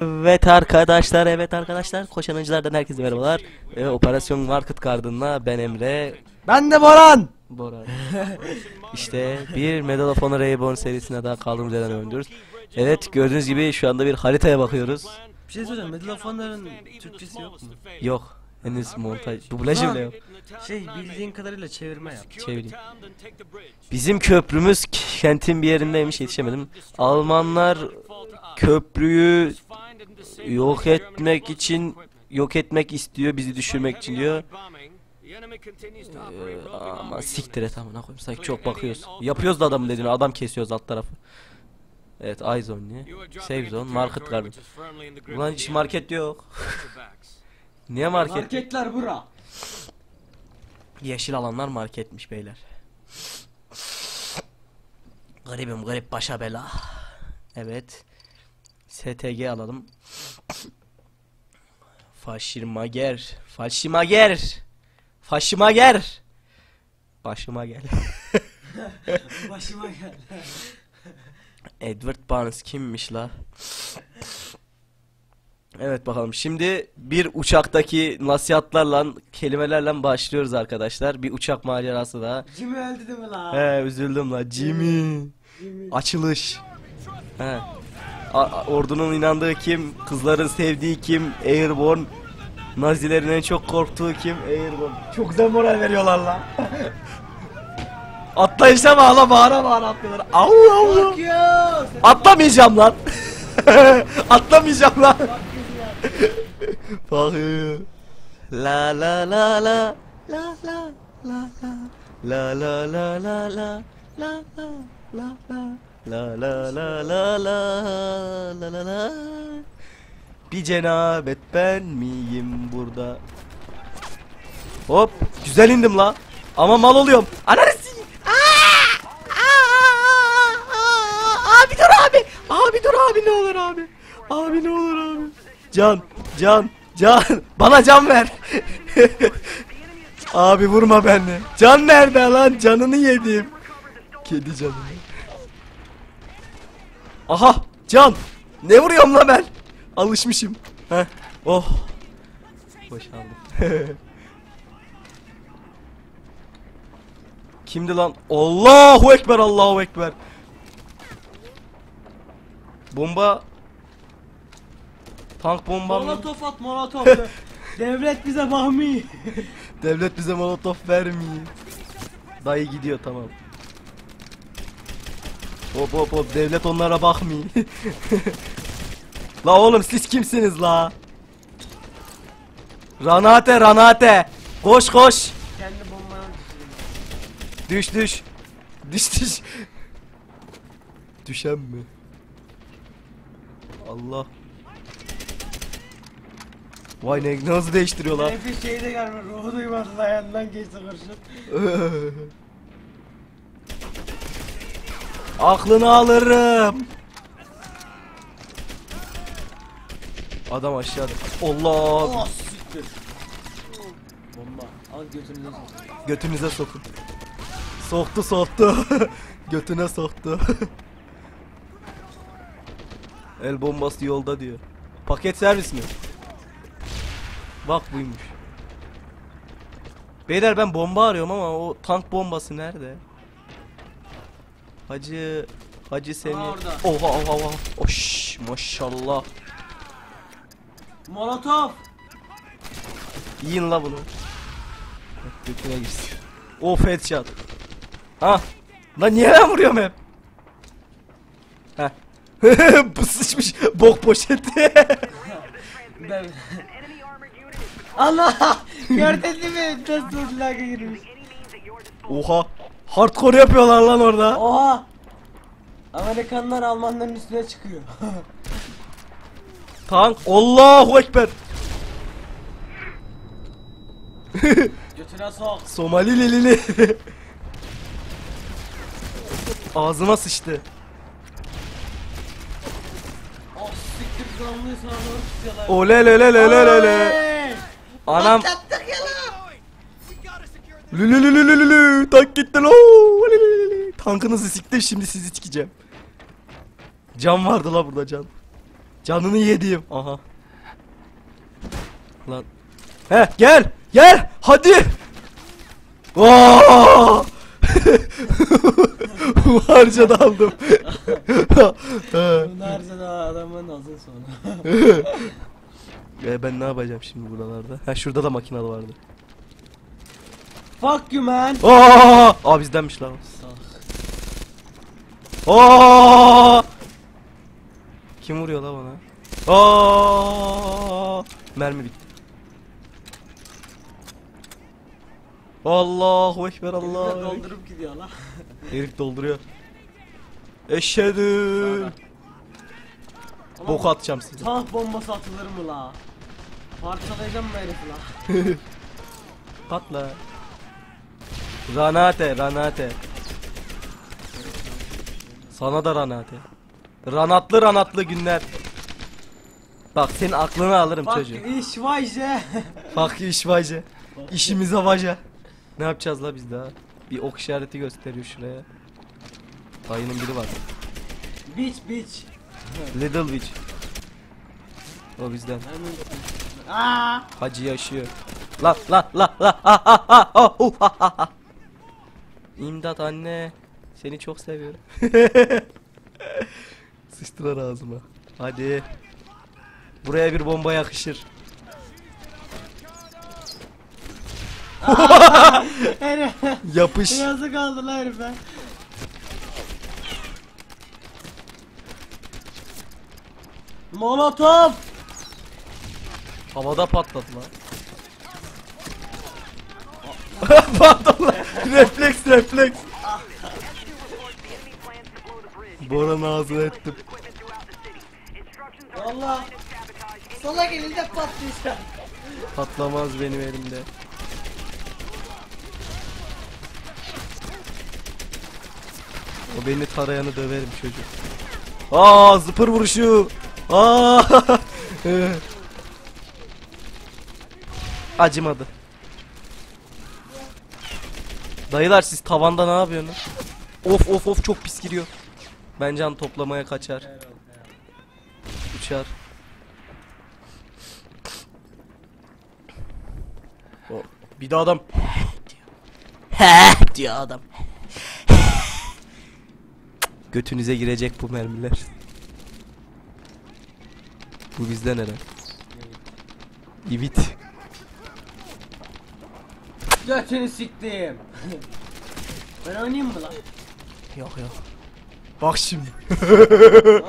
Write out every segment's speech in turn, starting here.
Evet arkadaşlar, evet arkadaşlar. Koşanıcılardan herkese merhabalar. Ee, Operasyon Market Garden'la ben Emre, Ben de Boran. Bora. işte bir Medal of Honor Reborn serisine daha kaldığımız yerden oynuyoruz. Evet gördüğünüz gibi şu anda bir haritaya bakıyoruz. Bir şey söyleyeceğim. Medal of Honor'ın Türkçesi yok mu? Yok. Henüz montaj, dublajı bile yok. Şey bildiğin kadarıyla çevirme yap. Çevireyim. Bizim köprümüz kentin bir yerindeymiş yetişemedim. Almanlar köprüyü yok etmek için yok etmek istiyor bizi düşürmek için diyor. Ee, ama siktir et amına koyayım sanki çok bakıyoruz. Yapıyoruz da adamın dediğini adam kesiyoruz alt tarafı. Evet iZone ne? Save zone, market garden. Ulan hiç market yok. Niye market? Marketler bura. Yeşil alanlar marketmiş beyler. Garibim garip başa bela. Evet. STG alalım. Faşirmager. Faşimager. Faşimager. Başıma gel. Başıma gel. Edward Barnes kimmiş la? Evet bakalım. Şimdi bir uçaktaki nasihatlarla, kelimelerle başlıyoruz arkadaşlar. Bir uçak macerası daha. Jimmy öldü değil mi la? He üzüldüm la. Jimmy. Jimmy. Açılış. He. Ordunun inandığı kim? Kızların sevdiği kim? Airborne. Nazilerin en çok korktuğu kim? Airborne. Çok güzel moral veriyorlar la. Atlayışa bağla bağıra bağıra atlıyorlar. Au au. Atlamayacağım lan. Atlamayacağım lan. Bakıyor. La la la la la la la la la la la la la la la la La la la la la la la la Bir cenabet ben miyim burada? Hop güzel indim la. Ama mal oluyorum. Ananesi. Abi dur abi. Abi dur abi ne olur abi. Abi ne olur abi. Can can can. Bana can ver. abi vurma beni. Can nerede lan? Canını yedim. Kedi canını. Aha, can. Ne vuruyorum lan ben? Alışmışım. Heh. Oh. Boşaldım. Kimdi lan? Allahu ekber, Allahu ekber. Bomba Tank bomba mı? Molotof at molotof. Devlet bize bahmi. Devlet bize molotof vermiyor. Dayı gidiyor tamam. Hop hop hop devlet onlara bakmıyor. la oğlum siz kimsiniz la? Ranate ranate. Koş koş. Kendi bombanı. Düş düş. Düş düş. Düşen mi? Allah. Vay ne nasıl değiştiriyorlar. Nefis şeyi de gelme. Ruhu duymadı da yanından geçti kurşun. Aklını alırım. Adam aşağıda. Allah. Oh siktir. Bomba. Al götünüze. Götünüze sokun. Soktu soktu. Götüne soktu. El bombası yolda diyor. Paket servis mi? Bak buymuş. Beyler ben bomba arıyorum ama o tank bombası nerede? Hacı Hacı seni. Aa, orada. Oha oha oha. Oş maşallah. Molotof. Yiyin la bunu. Götüne girsin. Of headshot. Ha. Lan niye ben vuruyorum hep? Bu sıçmış bok poşeti. Ben... Allah! Gördün mi? Nasıl lag'a girmiş? Oha. Hardcore yapıyorlar lan orada. Oha! Amerikanlar Almanların üstüne çıkıyor. Tank. Allahu ekber. Götüne sok. Somali lilili. Ağzıma sıçtı. Oh siktir canlıyı sana doğru tutuyorlar. Ole le le le le le le. Oley! Anam. Lülülülülülü tank gitti lo. Tankınızı siktim şimdi sizi sikeceğim. Can vardı la burada can. Canını yediğim. Aha. Lan. He gel. Gel. Hadi. Oo! Harca daldım. Bunu harcadı adamın azın sonu. e ben ne yapacağım şimdi buralarda? Ha şurada da makinalı vardı. Fuck you man. Aa! Aa bizdenmiş lan. Aa! Kim vuruyor la bana? Aa! Mermi bitti. Allahu ekber Allah Allah. doldurup gidiyor la. Herif dolduruyor. Eşhedü. Boku atacağım size. Tank bombası atılır mı la? Parçalayacağım mı herifi la? Patla. Ranate, ranate. Sana da ranate. Ranatlı ranatlı günler. Bak senin aklını alırım Bak çocuğum. iş vayce. Bak iş vaca. İşimize vaca. Ne yapacağız la biz daha? Bir ok işareti gösteriyor şuraya. Dayının biri var. Bitch bitch. Little Witch. O bizden. Aa! Hacı yaşıyor. La la la la ha ha ha ha hu, ha ha ha. İmdat anne. Seni çok seviyorum. Sıçtılar ağzıma. Hadi. Buraya bir bomba yakışır. Yapış. Yazık aldı la herife. Molotov! Havada patladı lan. Pardon lan. refleks refleks. Boran ağzına ettim. Valla. Salak elinde patlayacak. Patlamaz benim elimde. O beni tarayanı döverim çocuk. Aa zıpır vuruşu. Aa. Acımadı. Dayılar siz tavanda ne yapıyorsunuz? Of of of çok pis giriyor. Ben can toplamaya kaçar. Uçar. O, bir de adam He diyor adam. Götünüze girecek bu mermiler. Bu bizden herhalde. İbit. Götünü siktim. ben oynayayım mı lan? Yok yok. Bak şimdi.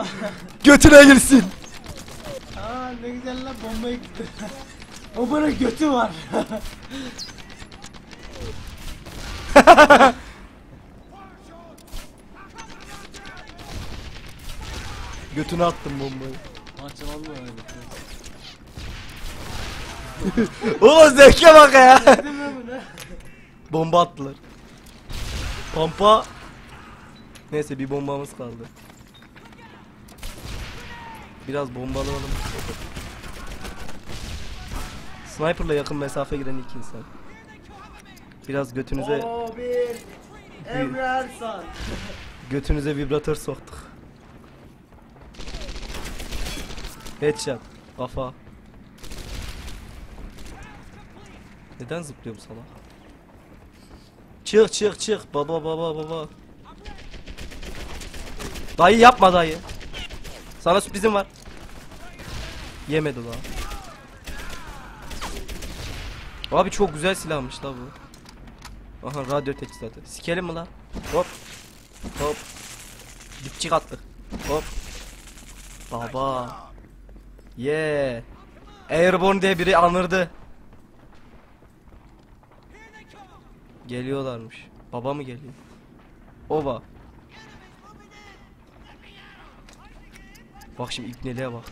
Götüne girsin. Aa ne güzel lan bomba gitti. o bana götü var. Götüne attım bombayı. Açılan mı öyle? Oğlum zevke bak ya. Bomba attılar. Pampa. Neyse bir bombamız kaldı. Biraz bombalayalım. Sniper'la yakın mesafe giren ilk insan. Biraz götünüze Oo bir. Emre Ersan. götünüze vibratör soktuk. Headshot. Kafa. Neden zıplıyor bu salak? Çık çık çık baba baba baba. Dayı yapma dayı. Sana sürprizim var. Yemedi lan. Abi çok güzel silahmış la bu. Aha radyo teçhizatı. Sikelim mi la? Hop. Hop. Dipçik attık. Hop. Baba. Yeah. Airborne diye biri anırdı. Geliyorlarmış. Baba mı geliyor? Oba. Bak şimdi ipneliğe bak.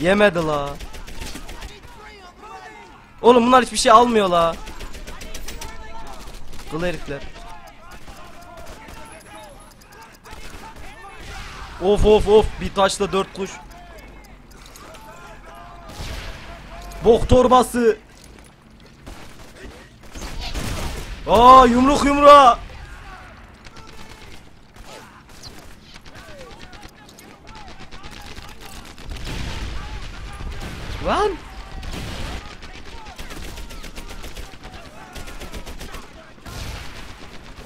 Yemedi la. Oğlum bunlar hiçbir şey almıyor la. Kıl herifler. Of of of bir taşla dört kuş. Bok torbası. Aa yumruk yumruğa. Lan.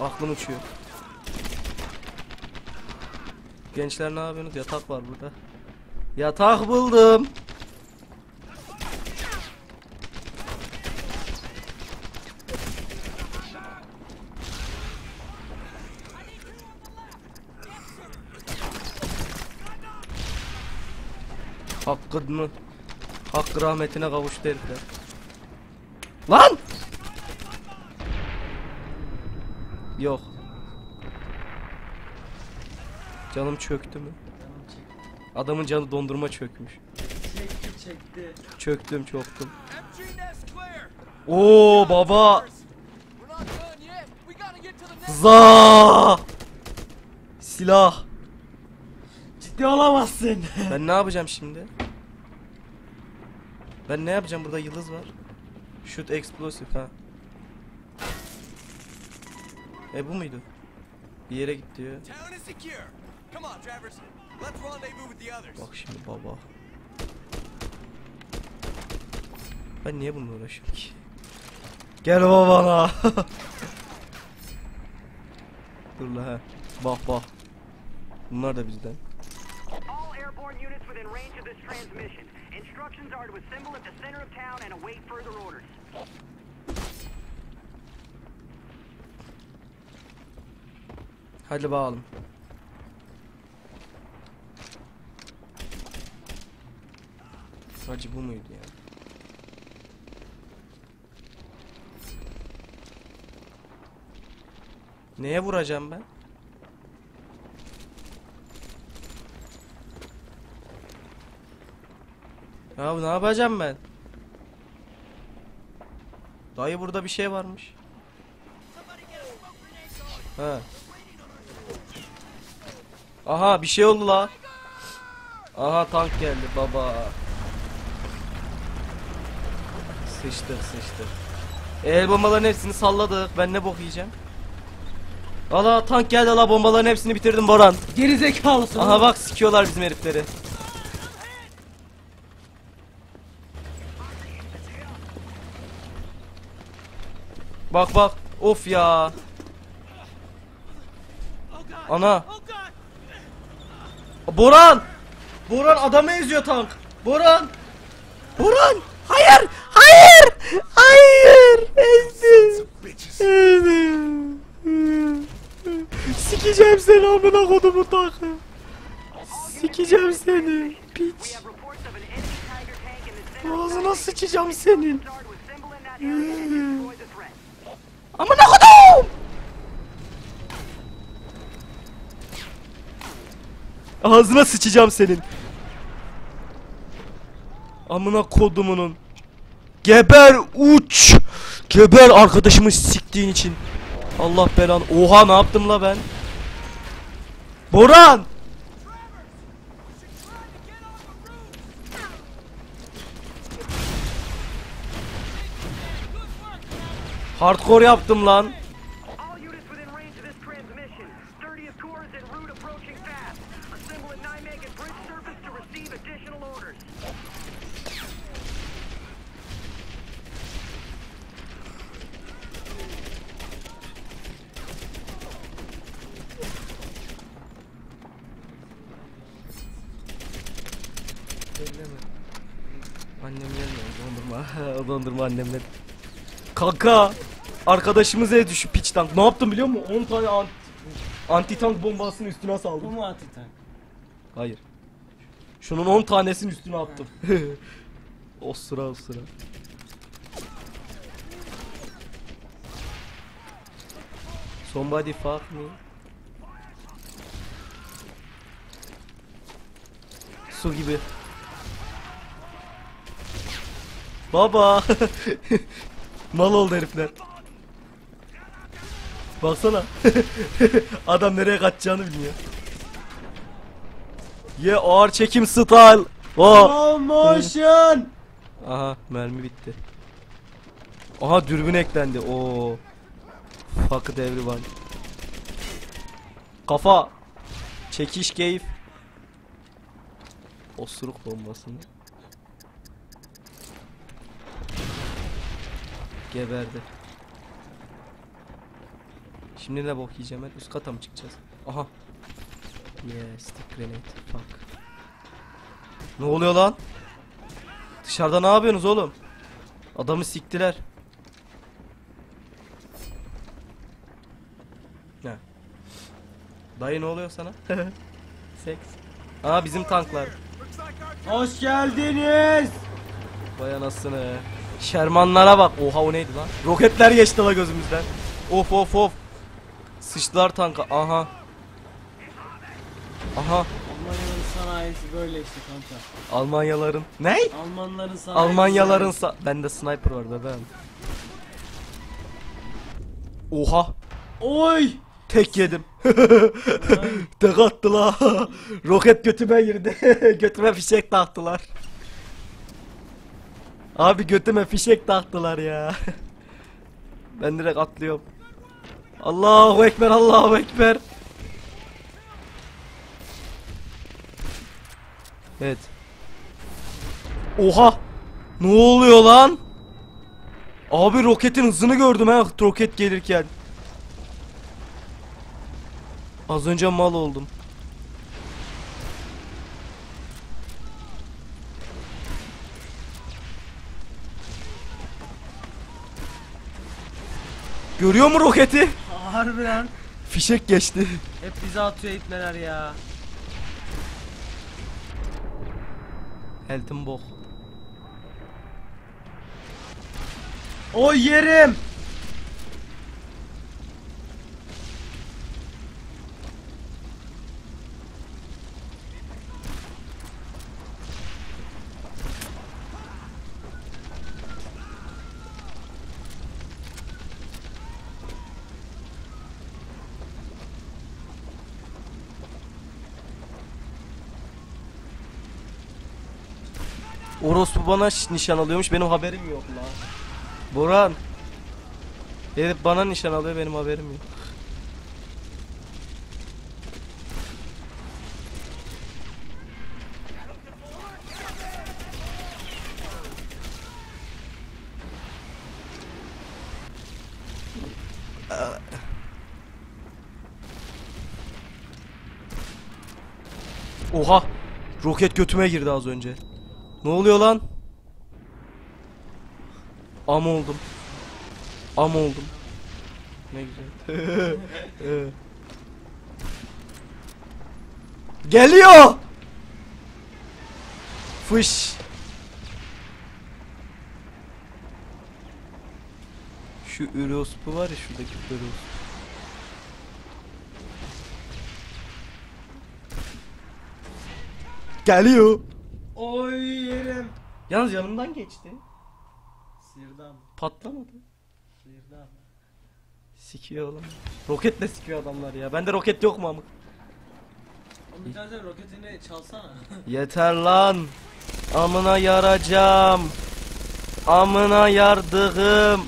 Aklım uçuyor. Gençler ne yapıyorsunuz? Yatak var burada. Yatak buldum. Hakkını Hakkı rahmetine kavuştu herifler. Lan! Yok. Canım çöktü mü? Adamın canı dondurma çökmüş. Çekti çekti. Çöktüm çöktüm. Oo baba. Za! Silah. Ciddi olamazsın. Ben ne yapacağım şimdi? Ben ne yapacağım? Burada yıldız var. Shoot explosive ha. E bu muydu? Bir yere git diyor. Bak şimdi baba. Ben niye bununla uğraşıyorum ki? Gel babana. Dur la he. Bak bak. Bunlar da bizden. All airborne units within range of this transmission. Instructions are to assemble at the center of town and await further orders. Hadi bakalım. Hacı bu muydu ya? Neye vuracağım ben? Ya ne yapacağım ben? Dayı burada bir şey varmış. Ha. Aha bir şey oldu la. Aha tank geldi baba. Sıçtık sıçtık. El bombaların hepsini salladık. Ben ne bok yiyeceğim? Valla tank geldi la bombaların hepsini bitirdim Boran. Geri zekalısın. Aha bak sikiyorlar bizim herifleri. Bak bak. Of ya. Ana. Boran! Boran adamı eziyor tank. Boran! Boran! Hayır! Hayır! Hayır! Ezdi! Ezdi! Sikeceğim seni amına kodumu tankı. Sikeceğim seni. Piç. Ağzına sıçacağım senin. Amına kodum! Ağzına sıçacağım senin. Amına kodumunun. Geber uç. Geber arkadaşımı siktiğin için. Allah belan. Oha ne yaptım la ben? Boran! Hardcore yaptım lan. All units within range of this transmission. 30th Corps is en route approaching fast. Assemble at Nijmegen Bridge surface to receive additional orders. Annem gelmiyor dondurma. dondurma annemler. Kanka arkadaşımız evde şu piç tank. Ne yaptım biliyor musun? 10 tane anti, anti tank bombasını üstüne Bu saldım. mu atı tank? Hayır. Şunun 10 tanesini üstüne attım. o sıra o sıra. Somebody fuck me. Su gibi. Baba. Mal oldu herifler. Baksana. Adam nereye kaçacağını bilmiyor. Ye yeah, ağır çekim style. Oh. Slow motion. Aha mermi bitti. Aha dürbün eklendi. Oo. Fuck devri. Kafa. Çekiş keyif. Osuruk bombasını. Geberdi. Şimdi ne bok yiyeceğim ben? Üst kata mı çıkacağız? Aha. Yeah, stick grenade. Fuck. Ne oluyor lan? Dışarıda ne yapıyorsunuz oğlum? Adamı siktiler. Ne? Dayı ne oluyor sana? Seks. Aa bizim tanklar. Hoş geldiniz. Vay anasını. Şermanlara bak. Oha o neydi lan? Roketler geçti la gözümüzden. Of of of. Sıçtılar tanka. Aha. Aha. Almanya'nın sanayisi böyle işte kanka. Almanyaların. Ne? Almanların sanayisi. Almanyaların sa Bende sniper var bebeğim. Oha. Oy. Tek yedim. Tek attı la. Roket götüme girdi. götüme fişek taktılar. Abi götüme fişek taktılar ya. ben direkt atlıyorum. Allahu ekber Allahu ekber. Evet. Oha! Ne oluyor lan? Abi roketin hızını gördüm ha roket gelirken. Az önce mal oldum. Görüyor mu roketi? Harbi lan. Fişek geçti. Hep bize atıyor itmeler ya. Eltim bok. Oy yerim. Orospu bana nişan alıyormuş benim haberim yok la. Boran. Herif bana nişan alıyor benim haberim yok. Oha! Roket götüme girdi az önce. Ne oluyor lan? Am oldum. Am oldum. Ne güzel. Evet. Geliyor. Fış. Şu Ürospu var ya şuradaki Ürospu. Geliyor. Oy. Yalnız yanımdan geçti. Sirdam. Patlamadı. Sirdam. Sikiyor oğlum. Roketle sikiyor adamlar ya. Bende roket yok mu amık? Oğlum bir tane roketini çalsana. Yeter lan. Amına yaracağım. Amına yardığım.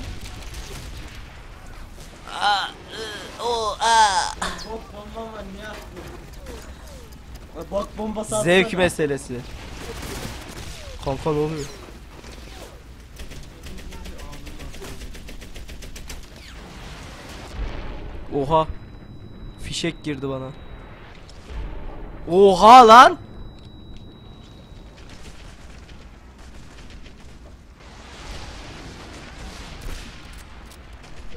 Aa, ı, o, aa. Bok bomba var niye attın? Bok bombası atsana. Zevk meselesi. Kanka ne oluyor? Oha. Fişek girdi bana. Oha lan.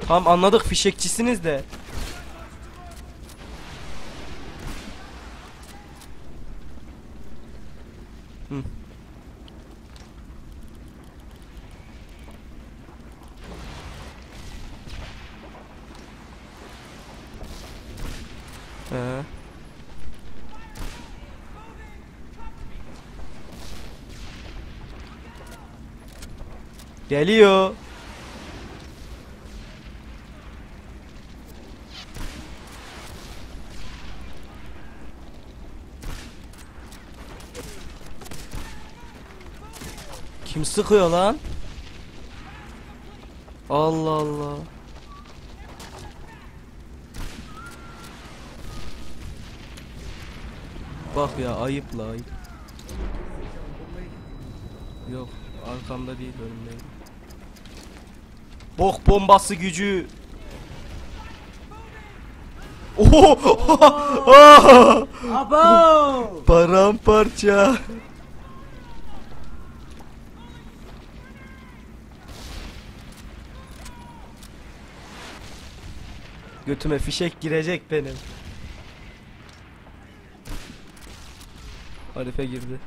Tamam anladık fişekçisiniz de. Ee. Geliyor. Kim sıkıyor lan? Allah Allah. Bak ya ayıp la ayıp. Yok arkamda değil önümdeyim. Bok bombası gücü. Oho! Abo! Paramparça. Götüme fişek girecek benim. Arife girdi.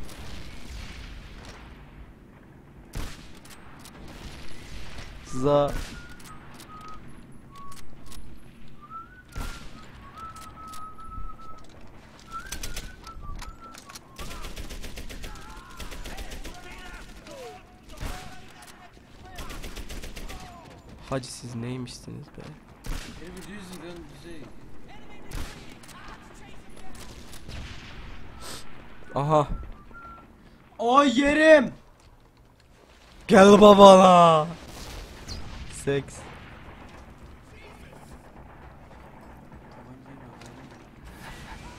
Za Hacı siz neymişsiniz be? Bir düz dön düzey. Aha. Ay yerim. Gel babana. Seks.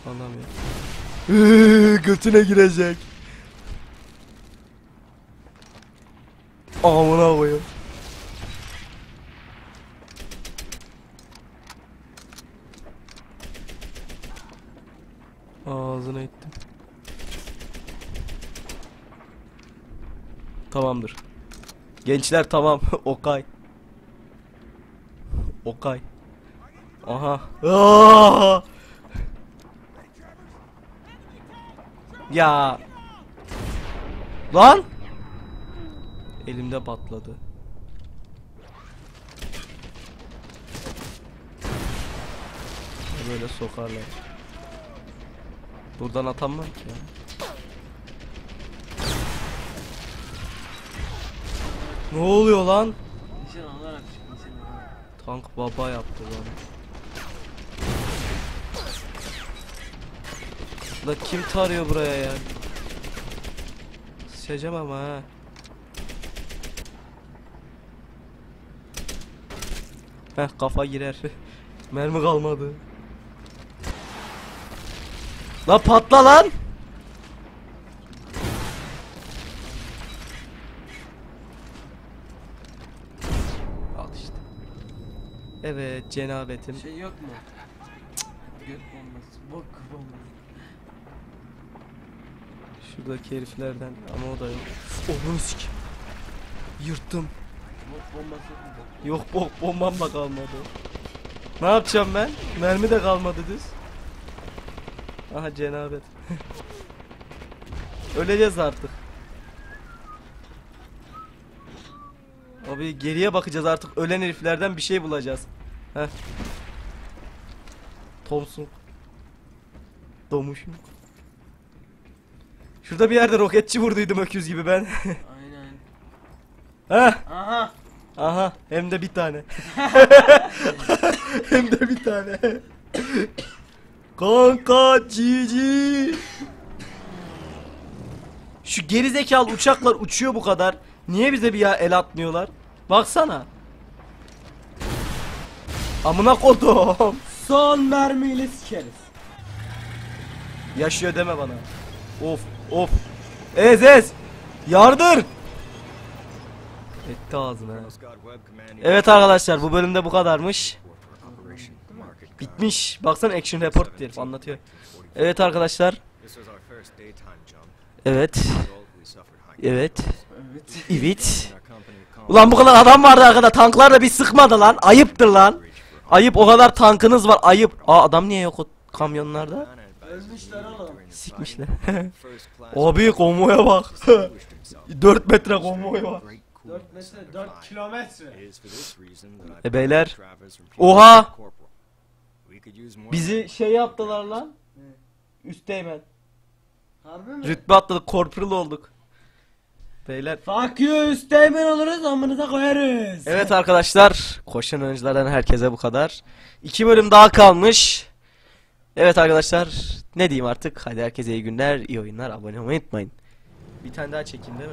Anlamıyorum. Iıı, Götüne girecek. Amına koyayım. Ağzına ettim. Tamamdır. Gençler tamam. Okay. Okay. Aha. Aa! Ya. Lan. Elimde patladı. Böyle sokarlar. Buradan atamam ki ya. Ne oluyor lan? Nişan alarak çık nişan alarak. Tank baba yaptı lan. La kim tarıyor buraya ya? Sıçacağım ama ha. Heh kafa girer. Mermi kalmadı. La patla lan. Al işte. Evet cenabetim. Şey yok mu? Göt bombası, bok bombası. Şuradaki heriflerden ama o da yok. Onu sik. Yırttım. Bok bombası yok mu? Bok. Yok bok bombam da kalmadı. Ne yapacağım ben? Mermi de kalmadı düz. Aha cenabet. Öleceğiz artık. Abi geriye bakacağız artık. Ölen heriflerden bir şey bulacağız. Heh. Thompson. Domuşum. Şurada bir yerde roketçi vurduydum öküz gibi ben. Aynen. Heh. Aha. Aha hem de bir tane. hem de bir tane. Kanka cici. Şu gerizekalı uçaklar uçuyor bu kadar. Niye bize bir ya el atmıyorlar? Baksana. Amına kodum. Son mermiyle sikeriz. Yaşıyor deme bana. Of of. Ez ez. Yardır. Etti ağzına. Evet arkadaşlar bu bölümde bu kadarmış. Bitmiş. Baksana action report diye anlatıyor. Evet arkadaşlar. Evet. Evet. Evet. Evet. Ulan bu kadar adam vardı arkada tanklar da bir sıkmadı lan. Ayıptır lan. Ayıp o kadar tankınız var ayıp. Aa adam niye yok o kamyonlarda? Ölmüşler oğlum. Sikmişler. Abi konvoya bak. 4 metre konvoy var. 4 metre, 4 kilometre. E beyler. Oha! Bizi şey yaptılar lan. Üsteğmen. Harbi mi? Rütbe atladık, corporal olduk. Beyler. Fuck you üsteğmen oluruz amınıza koyarız. Evet arkadaşlar, koşan oyunculardan herkese bu kadar. İki bölüm daha kalmış. Evet arkadaşlar, ne diyeyim artık? Hadi herkese iyi günler, iyi oyunlar, abone olmayı unutmayın. Bir tane daha çekeyim değil mi?